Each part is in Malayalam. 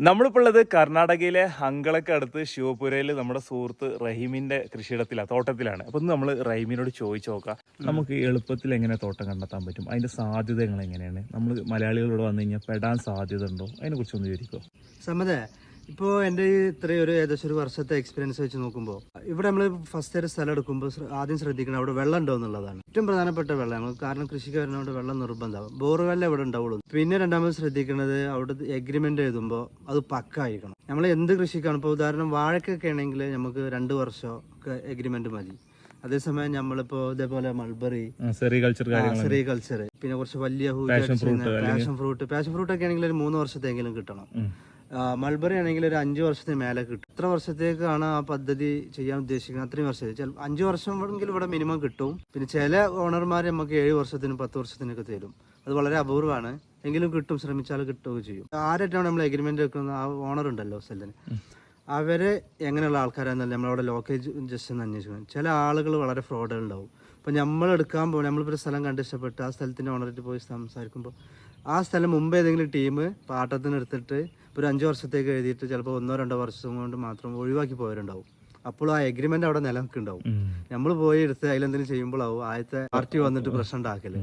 നമ്മളിപ്പോൾ ഉള്ളത് കർണാടകയിലെ ഹങ്കളൊക്കെ അടുത്ത് ശിവപുരയിൽ നമ്മുടെ സുഹൃത്ത് റഹീമിന്റെ കൃഷിയിടത്തിലാണ് തോട്ടത്തിലാണ്. അപ്പൊ ഇന്ന് നമ്മൾ റഹീമിനോട് ചോദിച്ചു നോക്കാം. നമുക്ക് എളുപ്പത്തിൽ എങ്ങനെ തോട്ടം കണ്ടെത്താൻ പറ്റും? അതിന്റെ സാധ്യതകൾ എങ്ങനെയാണ്? നമ്മൾ മലയാളികളോട് വന്നു കഴിഞ്ഞാൽ പെടാൻ സാധ്യത ഉണ്ടോ? അതിനെ കുറിച്ച് ഒന്ന് വിവരിക്കോ. സമ്മതേ ഇപ്പോൾ എന്റെ ഈ ഇത്രയും ഒരു ഏകദേശം ഒരു വർഷത്തെ എക്സ്പീരിയൻസ് വെച്ച് നോക്കുമ്പോൾ ഇവിടെ നമ്മൾ ഫസ്റ്റ് ഒരു സ്ഥലം എടുക്കുമ്പോൾ ആദ്യം ശ്രദ്ധിക്കണം അവിടെ വെള്ളം ഉണ്ടോ എന്നുള്ളതാണ്. ഏറ്റവും പ്രധാനപ്പെട്ട വെള്ളം നമുക്ക് കാരണം കൃഷിക്ക് വരുന്നതുകൊണ്ട് വെള്ളം ബോർ ബോർവെല്ല ഇവിടെ ഉണ്ടാവുള്ളൂ? പിന്നെ രണ്ടാമത് ശ്രദ്ധിക്കുന്നത് അവിടെ എഗ്രിമെന്റ് എഴുതുമ്പോൾ അത് പക്ക ആയിരിക്കണം നമ്മൾ എന്ത് കൃഷിക്കാണ്? ഇപ്പോൾ ഉദാഹരണം വാഴക്കൊക്കെ ആണെങ്കിൽ നമുക്ക് രണ്ട് വർഷം ഒക്കെ എഗ്രിമെന്റ് മതി. അതേസമയം നമ്മളിപ്പോ ഇതേപോലെ മൾബറി സെറികൾച്ചർ പിന്നെ കുറച്ച് വലിയ ഹൂ പാഷൻ ഫ്രൂട്ട് പാഷൻ ഫ്രൂട്ട് ഒക്കെ ആണെങ്കിൽ ഒരു മൂന്ന് വർഷത്തെങ്കിലും കിട്ടണം. മൾബറി ആണെങ്കിൽ ഒരു അഞ്ച് വർഷത്തിന് മേലെ കിട്ടും. എത്ര വർഷത്തേക്കാണ് ആ പദ്ധതി ചെയ്യാൻ ഉദ്ദേശിക്കുന്നത്. അത്രയും വർഷം ചില അഞ്ച് വർഷം എങ്കിലും ഇവിടെ മിനിമം കിട്ടും. പിന്നെ ചില ഓണർമാർ നമുക്ക് ഏഴ് വർഷത്തിനും പത്ത് വർഷത്തിനൊക്കെ തരും. അത് വളരെ അപൂർവമാണ്. എങ്കിലും കിട്ടും ശ്രമിച്ചാൽ കിട്ടുകയൊക്കെ ചെയ്യും. ആരായിട്ടാണ് നമ്മൾ എഗ്രിമെന്റ് വെക്കുന്നത് ആ ഓണർ ഉണ്ടല്ലോ സെല്ലിന്. അവർ എങ്ങനെയുള്ള ആൾക്കാരാണെന്നല്ല നമ്മളവിടെ ലോക്കേജ് ജസ്റ്റ് ഒന്ന് അന്വേഷിക്കണം ചില ആളുകൾ വളരെ ഫ്രോഡുകൾ ഉണ്ടാവും ഇപ്പം നമ്മൾ എടുക്കാൻ പോകും നമ്മളിപ്പോൾ ഒരു സ്ഥലം കണ്ട് ഇഷ്ടപ്പെട്ട് ആ സ്ഥലത്തിന്റെ ഓണറായിട്ട് പോയി സംസാരിക്കുമ്പോൾ ആ സ്ഥലം മുമ്പ് ഏതെങ്കിലും ടീം പാട്ടത്തിന് എടുത്തിട്ട് ഒരു അഞ്ച് വർഷത്തേക്ക് എഴുതിയിട്ട് ചിലപ്പോൾ ഒന്നോ രണ്ടോ വർഷം കൊണ്ട് മാത്രം ഒഴിവാക്കി പോയവരുണ്ടാവും. അപ്പോൾ ആ എഗ്രിമെന്റ് അവിടെ നിലനിൽക്കുന്നുണ്ടാവും. നമ്മൾ പോയി എടുത്ത് അതിലെന്തെങ്കിലും ചെയ്യുമ്പോഴാവും ആദ്യത്തെ പാർട്ടി വന്നിട്ട് പ്രശ്നം ഉണ്ടാക്കൽ.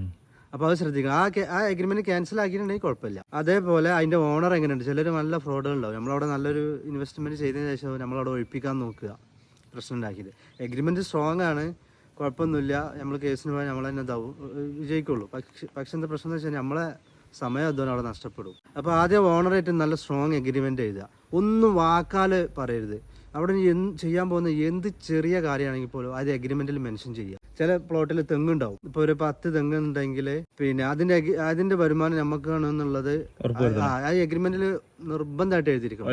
അപ്പോൾ അത് ശ്രദ്ധിക്കുക ആ ആ എഗ്രിമെന്റ് ക്യാൻസൽ ആക്കിയിട്ടുണ്ടെങ്കിൽ കുഴപ്പമില്ല. അതേപോലെ അതിന്റെ ഓണർ എങ്ങനെയുണ്ട്? ചിലർ നല്ല ഫ്രോഡുകൾ ഉണ്ടാവും. നമ്മളവിടെ നല്ലൊരു ഇൻവെസ്റ്റ്മെന്റ് ചെയ്തതിന് ശേഷം നമ്മളവിടെ ഒഴിപ്പിക്കാൻ നോക്കുക. പ്രശ്നം ഉണ്ടാക്കിയത്. എഗ്രിമെന്റ് സ്ട്രോങ് ആണ്. കുഴപ്പമൊന്നുമില്ല. നമ്മൾ കേസിന് പോയാൽ നമ്മൾ തന്നെ ഇതാവും. വിജയിക്കുള്ളൂ. പക്ഷെ പക്ഷെ എന്താ പ്രശ്നം എന്ന് വെച്ചാൽ നമ്മളെ സമയം അധ്വാനം അവിടെ നഷ്ടപ്പെടും. അപ്പോൾ ആദ്യം ഓണറായിട്ട് നല്ല സ്ട്രോങ് എഗ്രിമെന്റ് എഴുതുക. ഒന്നും വാക്കാൽ പറയരുത്. അവിടെ ചെയ്യാൻ പോകുന്ന എന്ത് ചെറിയ കാര്യമാണെങ്കിൽ പോലും അത് എഗ്രിമെന്റിൽ മെൻഷൻ ചെയ്യുക. ചില പ്ലോട്ടിൽ തെങ്ങുണ്ടാവും ഇപ്പൊ ഒരു പത്ത് തെങ്ങ് ഉണ്ടെങ്കിൽ പിന്നെ അതിന്റെ അതിന്റെ വരുമാനം നമുക്കാണ് എന്നുള്ളത് ആ അഗ്രിമെന്റിൽ എഗ്രിമെന്റിൽ നിർബന്ധമായിട്ട് എഴുതിയിരിക്കണം.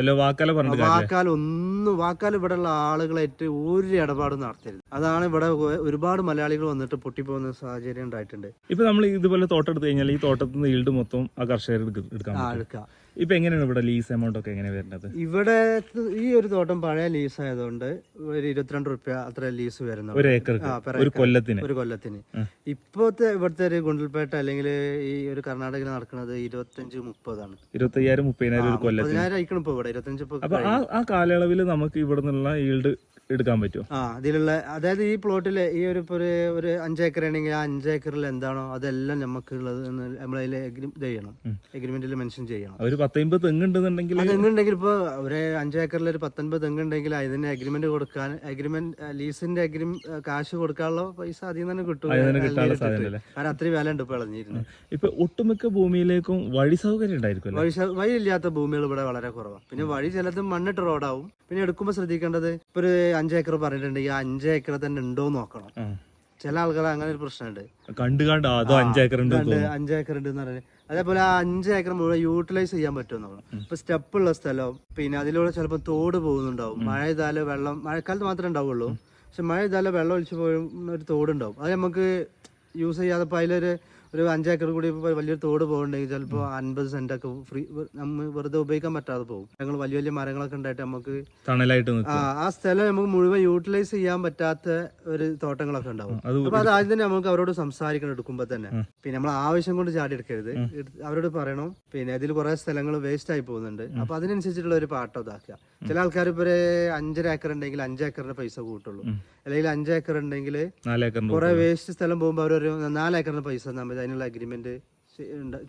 വാക്കാൽ ഒന്നും വാക്കാൽ ഇവിടെ ഉള്ള ആളുകളായിട്ട് ഒരു ഇടപാടും നടത്തരുത്. അതാണ് ഇവിടെ ഒരുപാട് മലയാളികൾ വന്നിട്ട് പൊട്ടിപ്പോകുന്ന സാഹചര്യം ഉണ്ടായിട്ടുണ്ട്. ഇപ്പൊ നമ്മൾ ഇതുപോലെ തോട്ടം എടുത്തു കഴിഞ്ഞാൽ ഈ തോട്ടത്തിൽ നിന്ന് ഈൽഡ് മൊത്തം ആ കർഷകർ എടുക്ക- ഇപ്പൊ എങ്ങനെയാണ് ഇവിടെ ലീസ് എമൗണ്ട് ഒക്കെ എങ്ങനെ വരുന്നത്? ഇവിടെ ഈ ഒരു തോട്ടം പഴയ ലീസ് ആയതുകൊണ്ട് ഒരു ഇരുപത്തിരണ്ട് റുപ്യ അത്ര ലീസ് വരുന്നത് ഒരു ഏക്കർക്ക്? ഒരു കൊല്ലത്തിന്? ഒരു കൊല്ലത്തിന്. ഇപ്പോഴത്തെ ഇവിടുത്തെ ഒരു ഗുണ്ടൽപേട്ട അല്ലെങ്കിൽ ഈ ഒരു കർണാടകയിൽ നടക്കുന്നത് ഇരുപത്തഞ്ച് മുപ്പതാണ് ഇരുപത്തി അയ്യായിരം മുപ്പതിനായിരം ഒരു കൊല്ലത്തിന്? അയക്കണം ഇപ്പൊ ഇവിടെ. ഇരുപത്തഞ്ച് ആ ആ കാലയളവിൽ നമുക്ക് ഇവിടെ നിന്നുള്ള ഈൽഡ് എടുക്കാൻ പറ്റും ആ അതിലുള്ള അതായത് ഈ പ്ലോട്ടിൽ ഈ ഒരു ഇപ്പൊ ഒരു ഒരു അഞ്ചേക്കർ ആണെങ്കിൽ ആ അഞ്ചേക്കറിൽ എന്താണോ അതെല്ലാം നമുക്ക് ഉള്ളത് നമ്മളതിൽ ഇത് ചെയ്യണം. എഗ്രിമെന്റിൽ മെൻഷൻ ചെയ്യണം. ഒരു പത്തൊമ്പത് തെങ്ങുണ്ടെന്നുണ്ടെങ്കിൽ തെങ്ങുണ്ടെങ്കിൽ ഇപ്പോൾ ഒരു അഞ്ചേക്കറിൽ ഒരു പത്തൊൻപത് തെങ്ങുണ്ടെങ്കിൽ അതിന് അഗ്രിമെന്റ് കൊടുക്കാൻ അഗ്രിമെന്റ് ലീസിന്റെ അഗ്രി കാശ് കൊടുക്കാനുള്ള പൈസ അതിൽ നിന്ന് തന്നെ കിട്ടും? കാരണം അത്രയും വില ഉണ്ട് ഇപ്പോൾ ഇളഞ്ഞിരുന്നത് ഇപ്പൊ ഒട്ടുമിക്ക ഭൂമിയിലേക്കും വഴി സൗകര്യം ഉണ്ടായിരിക്കും വഴി വഴി ഇല്ലാത്ത ഭൂമികൾ ഇവിടെ വളരെ കുറവാണ് പിന്നെ വഴി ചിലത് മണ്ണിട്ട് റോഡാവും പിന്നെ എടുക്കുമ്പോൾ ശ്രദ്ധിക്കേണ്ടത് ഇപ്പൊ ഒരു അഞ്ചേക്കർ ഈ അഞ്ച് ഏക്കർ തന്നെ ഉണ്ടോ നോക്കണം. ചില ആൾക്കാർ അങ്ങനെ ഒരു പ്രശ്നമുണ്ട്. കണ്ടു കണ്ട് അതോ അഞ്ചേക്കർ ഉണ്ട് അഞ്ചേക്കർ ഉണ്ട് എന്ന് പറഞ്ഞാൽ അതേപോലെ ആ അഞ്ച് ഏക്കർ മുഴുവൻ യൂട്ടിലൈസ് ചെയ്യാൻ പറ്റുമെന്നാണ് ഇപ്പൊ സ്റ്റെപ്പ് ഉള്ള സ്ഥലം പിന്നെ അതിലൂടെ ചിലപ്പോൾ തോട് പോകുന്നുണ്ടാവും. മഴ ചെയ്താൽ വെള്ളം മഴക്കാലത്ത് മാത്രമേ ഉണ്ടാവുള്ളൂ. പക്ഷെ മഴ ചെയ്താൽ വെള്ളം ഒഴിച്ചു പോകുന്ന ഒരു തോടുണ്ടാവും. അത് നമുക്ക് യൂസ് ചെയ്യാതെ അതിലൊരു ഒരു അഞ്ചേക്കർ കൂടി വലിയൊരു തോട് പോകുന്നുണ്ടെങ്കിൽ ചിലപ്പോൾ അൻപത് സെന്റ് ഒക്കെ ഫ്രീ നമ്മൾ വെറുതെ ഉപയോഗിക്കാൻ പറ്റാതെ പോകും. ഞങ്ങൾ വലിയ വലിയ മരങ്ങളൊക്കെ ഉണ്ടായിട്ട് നമുക്ക് തണലായിട്ട് ആ സ്ഥലം നമുക്ക് മുഴുവൻ യൂട്ടിലൈസ് ചെയ്യാൻ പറ്റാത്ത ഒരു തോട്ടങ്ങളൊക്കെ ഉണ്ടാവും. അപ്പൊ അത് ആദ്യം തന്നെ നമുക്ക് അവരോട് സംസാരിക്കണം എടുക്കുമ്പോ തന്നെ. പിന്നെ നമ്മൾ ആവശ്യം കൊണ്ട് ചാടി എടുക്കരുത്. അവരോട് പറയണം. പിന്നെ അതിൽ കുറെ സ്ഥലങ്ങൾ വേസ്റ്റ് ആയി പോകുന്നുണ്ട്. അപ്പൊ അതിനനുസരിച്ചിട്ടുള്ള ഒരു പാട്ടോ ഇതാക്കുക. ചില ആൾക്കാർ ഇപ്പൊ അഞ്ചര ഏക്കർ ഉണ്ടെങ്കിൽ അഞ്ച് ഏക്കറിന്റെ പൈസ കൂട്ടുള്ളൂ. അല്ലെങ്കിൽ അഞ്ചേക്കർ ഉണ്ടെങ്കിൽ കുറെ വേസ്റ്റ് സ്ഥലം പോകുമ്പോൾ അവരൊരു നാലേക്കറിന്റെ പൈസ തന്നാൽ മതി. അതിനുള്ള അഗ്രിമെന്റ്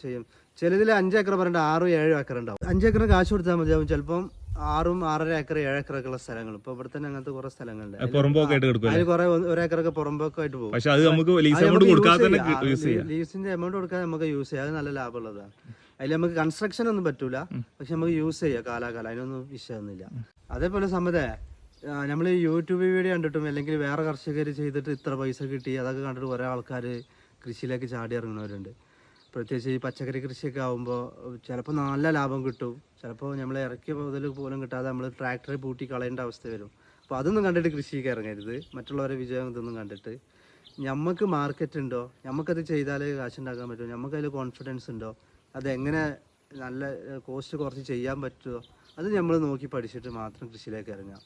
ചെയ്യും. ചിലതിൽ അഞ്ച് ഏക്കർ പറഞ്ഞിട്ട് ആറും ഏഴും ഏക്കർ ഉണ്ടാവും. അഞ്ച് ഏക്കർ കാശ് കൊടുത്താൽ മതിയാവും. ചിലപ്പം ആറും ആറര ഏക്കർ ഏഴ് ഏക്കറൊക്കെ ഉള്ള സ്ഥലങ്ങൾ. ഇപ്പൊ ഇവിടെ തന്നെ അങ്ങനത്തെ കുറെ സ്ഥലങ്ങളുണ്ട്. അതിൽ കുറെ ഒരേക്കറൊക്കെ പുറമ്പൊക്കെ ആയിട്ട് പോകും. ലീസിന്റെ എമൗണ്ട് കൊടുക്കാതെ നമുക്ക് യൂസ് ചെയ്യാം. അത് നല്ല ലാഭമുള്ളതാണ്. അതിൽ നമുക്ക് കൺസ്ട്രക്ഷൻ ഒന്നും പറ്റൂല. പക്ഷെ നമുക്ക് യൂസ് ചെയ്യാം കാലാകാലം. അതിനൊന്നും വിഷയമൊന്നുമില്ല. അതേപോലെ സമ്മതേ നമ്മൾ യൂട്യൂബ് വീഡിയോ കണ്ടിട്ടും അല്ലെങ്കിൽ വേറെ കർഷകർ ചെയ്തിട്ട് ഇത്ര പൈസ കിട്ടി അതൊക്കെ കണ്ടിട്ട് കുറേ ആൾക്കാർ കൃഷിയിലേക്ക് ചാടി ഇറങ്ങുന്നവരുണ്ട്. പ്രത്യേകിച്ച് ഈ പച്ചക്കറി കൃഷിയൊക്കെ ആകുമ്പോൾ ചിലപ്പോൾ നല്ല ലാഭം കിട്ടും. ചിലപ്പോൾ നമ്മൾ ഇറക്കിയ മുതൽ പോലും കിട്ടാതെ നമ്മൾ ട്രാക്ടറിൽ പൂട്ടി കളയേണ്ട അവസ്ഥ വരും. അപ്പോൾ അതൊന്നും കണ്ടിട്ട് കൃഷിക്ക് ഇറങ്ങരുത്. മറ്റുള്ളവരെ വിജയം ഇതൊന്നും കണ്ടിട്ട്. നമുക്ക് മാർക്കറ്റ് ഉണ്ടോ? നമുക്കത് ചെയ്താൽ കാശുണ്ടാക്കാൻ പറ്റുമോ നമുക്കതിൽ കോൺഫിഡൻസ് ഉണ്ടോ? അതെങ്ങനെ നല്ല കോസ്റ്റ് കുറച്ച് ചെയ്യാൻ പറ്റുമോ അത് നമ്മൾ നോക്കി പഠിച്ചിട്ട് മാത്രം കൃഷിയിലേക്ക് ഇറങ്ങാം.